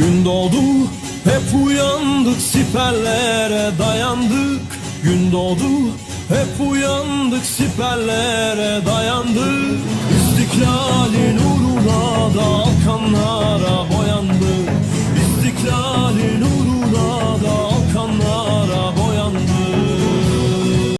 Gün doğdu hep uyandık siperlere dayandık. Gün doğdu hep uyandık siperlere dayandık